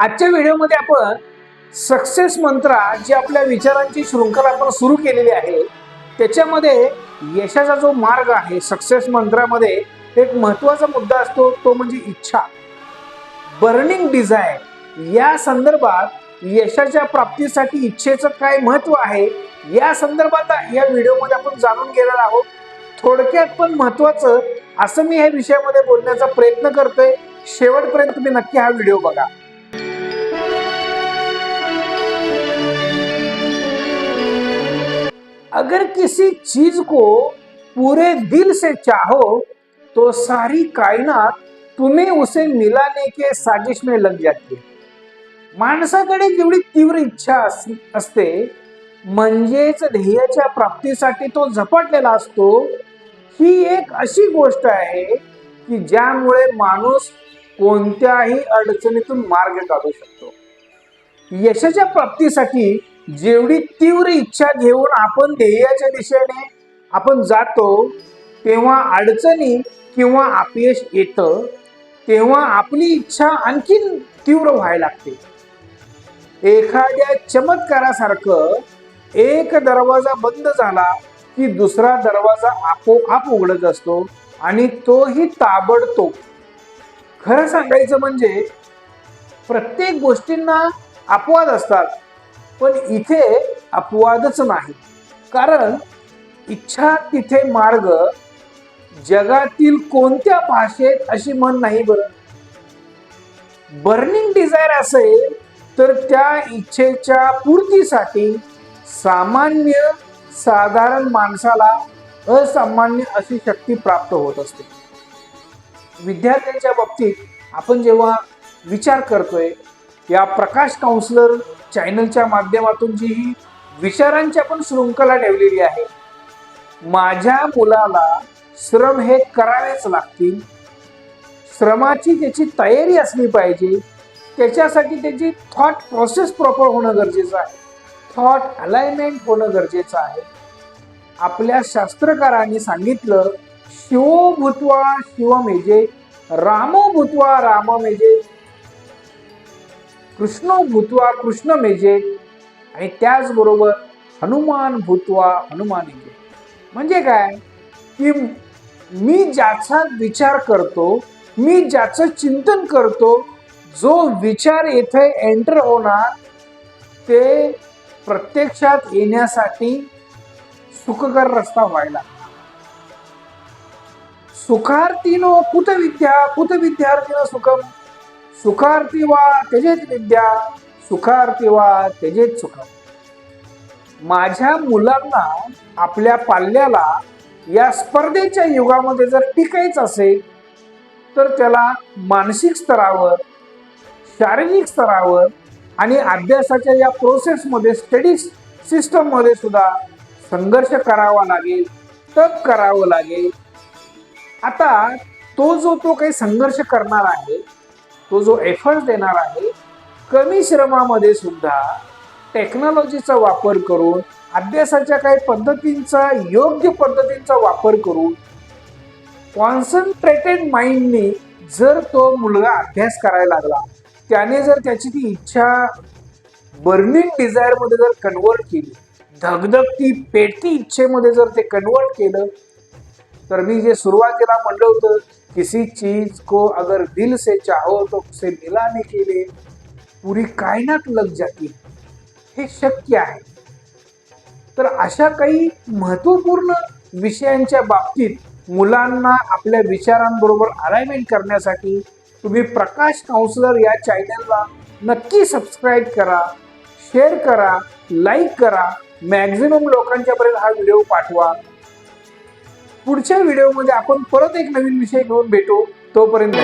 आजच्या व्हिडिओमध्ये आपण सक्सेस मंत्रा जी आपल्या विचारांची शृंखला आपण सुरू केलेली आहे त्याच्यामध्ये यशाचा जो मार्ग आहे सक्सेस मंत्रामध्ये एक महत्त्वाचा मुद्दा असतो तो म्हणजे इच्छा. बर्निंग डिझायर या संदर्भात यशाच्या प्राप्तीसाठी इच्छेचं काय महत्त्व आहे या संदर्भात या व्हिडिओमध्ये आपण जाणून घेणार आहोत. थोडक्यात पण महत्वाचं असं मी ह्या विषयामध्ये बोलण्याचा प्रयत्न करतोय. शेवटपर्यंत तुम्ही नक्की हा व्हिडिओ बघा. अगर किसी चीज को पूरे दिल से चाहो तो सारी कायनात तुम्हें उसे मिलाने के साजिश में लग जाती है। माणसाकडे जेवढी तीव्र इच्छा असते म्हणजेच ध्येयाच्या प्राप्तीसाठी तो झपाटलेला असतो ही एक अशी गोष्ट आहे की ज्यामुळे माणूस कोणत्याही अडचणीतून मार्ग काढू शकतो. यशाच्या प्राप्तीसाठी जेवढी तीव्र इच्छा घेऊन आपण ध्येयाच्या दिशेने आपण जातो तेव्हा अडचणी किंवा अपयश येतं तेव्हा आपली इच्छा आणखीन तीव्र व्हायला लागते. एखाद्या चमत्कारासारखं एक दरवाजा बंद झाला की दुसरा दरवाजा आपोआप उघडत असतो आणि तोही ताबडतोब. खरं सांगायचं म्हणजे प्रत्येक गोष्टींना अपवाद असतात. पण इथे अपवादच नाही. कारण इच्छा तिथे मार्ग जगातील कोणत्या भाषेत अशी म्हण नाही बरं. बर्निंग डिझायर असेल तर त्या इच्छेच्या पूर्तीसाठी सामान्य साधारण माणसाला असामान्य अशी शक्ती प्राप्त होत असते. विद्यार्थ्यांच्या बाबतीत आपण जेव्हा विचार करतोय या प्रकाश काउन्सलर चॅनलच्या माध्यमातून जी ही विचारांची आपण शृंखला ठेवलेली आहे माझ्या मुलाला श्रम हे करावेच लागतील. श्रमाची त्याची तयारी असली पाहिजे त्याच्यासाठी त्याची थॉट प्रोसेस प्रॉपर होणं गरजेचं आहे. थॉट अलाइनमेंट होणं गरजेचं आहे. आपल्या शास्त्रकारांनी सांगितलं शिवो शिव मेजे रामो राम मेजे. कृष्ण भूत्वा कृष्ण मेजे. आणि त्याचबरोबर हनुमान भूत्वा हनुमान मेजे म्हणजे काय? की मी ज्याचा विचार करतो मी ज्याचं चिंतन करतो जो विचार येथे एंटर होणार ते प्रत्यक्षात येण्यासाठी सुखकर रस्ता व्हायला. सुखार्थीनो कुत विद्या कुत विद्यार्थीनं सुखम. सुखार्थी वा त्याचेच विद्या. सुखार्थी वा त्याचेच सुख. माझ्या मुलांना आपल्या पाल्याला या स्पर्धेच्या युगामध्ये जर टिकायचं असेल तर त्याला मानसिक स्तरावर शारीरिक स्तरावर आणि अभ्यासाच्या या प्रोसेसमध्ये स्टडी सिस्टममध्ये सुद्धा संघर्ष करावा लागेल तप करावं लागेल. आता तो जो तो काही संघर्ष करणार आहे तो जो एफर्ट देणार आहे कमी श्रमामध्ये सुद्धा टेक्नॉलॉजीचा वापर करून अभ्यासाच्या काही पद्धतींचा योग्य पद्धतींचा वापर करून कॉन्सन्ट्रेटेड माइंडने जर तो मुलगा अभ्यास करायला लागला त्याने जर त्याची ती इच्छा बर्निंग डिझायरमध्ये जर कन्वर्ट केली धगधगती पेटती इच्छेमध्ये जर ते कन्वर्ट केलं तर मी जे सुरुवातीला म्हणलं होतं किसी चीज को अगर दिल से चाहो तो उसे मिलाने के लिए पुरी कायनात लग जाती हे। शक्य आहे तर अशा काही महत्त्वपूर्ण विषयांच्या बाबतीत मुलांना आपल्या विचारांबरोबर अलाइनमेंट करण्यासाठी तुम्ही प्रकाश काउन्सलर या चॅनलला नक्की सबस्क्राईब करा शेअर करा लाईक करा मॅक्झिमम लोकांच्यापर्यंत हा व्हिडिओ पाठवा. पुढच्या व्हिडिओमध्ये आपण परत एक नवीन विषय घेऊन भेटू. तोपर्यंत